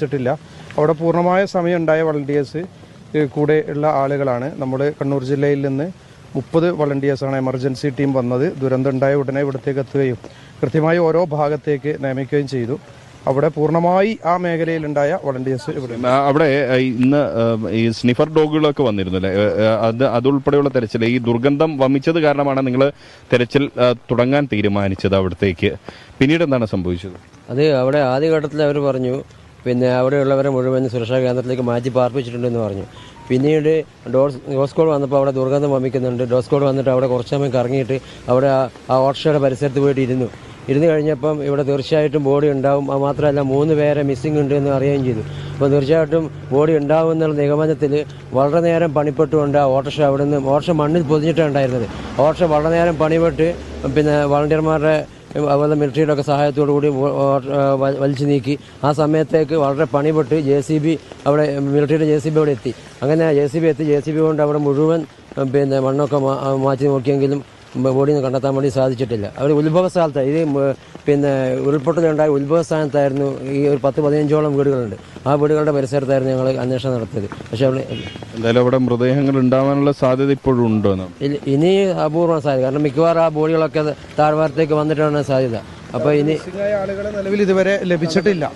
ലഭിച്ചിട്ടില്ല അവിടെ പൂർണമായ സമയം ഉണ്ടായ വളണ്ടിയേഴ്സ് കൂടെ ഉള്ള ആളുകളാണ്. നമ്മുടെ കണ്ണൂർ ജില്ലയിൽ നിന്ന് മുപ്പത് വളണ്ടിയേഴ്സാണ് എമർജൻസി ടീം വന്നത്. ദുരന്തം ഉണ്ടായ ഉടനെ ഇവിടത്തേക്ക് എത്തുകയും കൃത്യമായി ഓരോ ഭാഗത്തേക്ക് നിയമിക്കുകയും ചെയ്തു. അവിടെ പൂർണമായി ആ മേഖലയിലുണ്ടായ വളണ്ടിയേഴ്സ് ഇവിടെ അവിടെ ഇന്ന് ഈ സ്നിഫർ ഡോഗുകളൊക്കെ വന്നിരുന്നില്ലേ? അത് അതുൾപ്പെടെയുള്ള തെരച്ചിൽ. ഈ ദുർഗന്ധം വമിച്ചത് കാരണമാണ് നിങ്ങൾ തെരച്ചിൽ തുടങ്ങാൻ തീരുമാനിച്ചത് അവിടത്തേക്ക്. പിന്നീട് എന്താണ് സംഭവിച്ചത്? അത് അവിടെ ആദ്യഘട്ടത്തിൽ അവർ പറഞ്ഞു പിന്നെ അവിടെയുള്ളവരെ മുഴുവൻ സുരക്ഷാ കേന്ദ്രത്തിലേക്ക് മാറ്റി പാർപ്പിച്ചിട്ടുണ്ടെന്ന് പറഞ്ഞു. പിന്നീട് ഡോസ് ഡോസ്കോൾ വന്നപ്പോൾ അവിടെ ദുർഗന്ധം വമിക്കുന്നുണ്ട്. ഡോസ്കോൾ വന്നിട്ട് അവിടെ കുറച്ച് സമയം കറങ്ങിയിട്ട് അവിടെ ആ- ഓട്ടോയുടെ പരിസരത്ത് പോയിട്ട് ഇരുന്നു. ഇരുന്ന് കഴിഞ്ഞപ്പം ഇവിടെ തീർച്ചയായിട്ടും ബോഡി ഉണ്ടാവും. അത് മാത്രമല്ല മൂന്ന് പേരെ മിസ്സിംഗ് ഉണ്ട് എന്ന് അറിയുകയും ചെയ്തു. അപ്പോൾ തീർച്ചയായിട്ടും ബോഡി ഉണ്ടാവും എന്നുള്ള നിഗമനത്തിൽ വളരെ നേരം പണിപ്പെട്ടുകൊണ്ട് ആ ഓട്ടോഷ അവിടെ നിന്ന് ഓട്ടോഷ മണ്ണിൽ പൊതിഞ്ഞിട്ടാണ് ഉണ്ടായിരുന്നത്. ഓട്ടോഷ വളരെ നേരം പണിപ്പെട്ട് പിന്നെ വളണ്ടിയർമാരുടെ അതുപോലെ മിലിറ്ററിയുടെ ഒക്കെ സഹായത്തോടു കൂടി വലിച്ചു നീക്കി. ആ സമയത്തേക്ക് വളരെ പണിപെട്ട് ജെ സി ബി അവിടെ മിലിറ്ററിയുടെ ജെ സി ബി അവിടെ എത്തി. അങ്ങനെ ജെ സി ബി എത്തി. ജെ സി ബി കൊണ്ട് അവിടെ മുഴുവൻ പിന്നെ മണ്ണൊക്കെ മാറ്റി നോക്കിയെങ്കിലും ബോഡി ഒന്നും കണ്ടെത്താൻ വേണ്ടി സാധിച്ചിട്ടില്ല. അവർ ഉത്ഭവ സ്ഥലത്ത്. ഇത് പിന്നെ ഉരുൾപൊട്ടലുണ്ടായ ഉത്ഭവ സ്ഥാനത്തായിരുന്നു ഈ ഒരു പത്ത് പതിനഞ്ചോളം വീടുകളുണ്ട്. ആ വീടുകളുടെ പരിസരത്തായിരുന്നു ഞങ്ങൾ അന്വേഷണം നടത്തിയത്. പക്ഷേ അവിടെ എന്തായാലും അവിടെ മൃതദേഹങ്ങൾ ഉണ്ടാവാനുള്ള സാധ്യത ഇപ്പോഴും ഉണ്ടോ ഇല്ല- ഇനി അപൂർവം സാധ്യത. കാരണം മിക്കവാറും ആ ബോഡികളൊക്കെ താഴ്വാരത്തേക്ക് വന്നിട്ടാണ് സാധ്യത. അപ്പോൾ ഇനി ആളുകളെ നിലവിൽ ഇതുവരെ ലഭിച്ചിട്ടില്ല.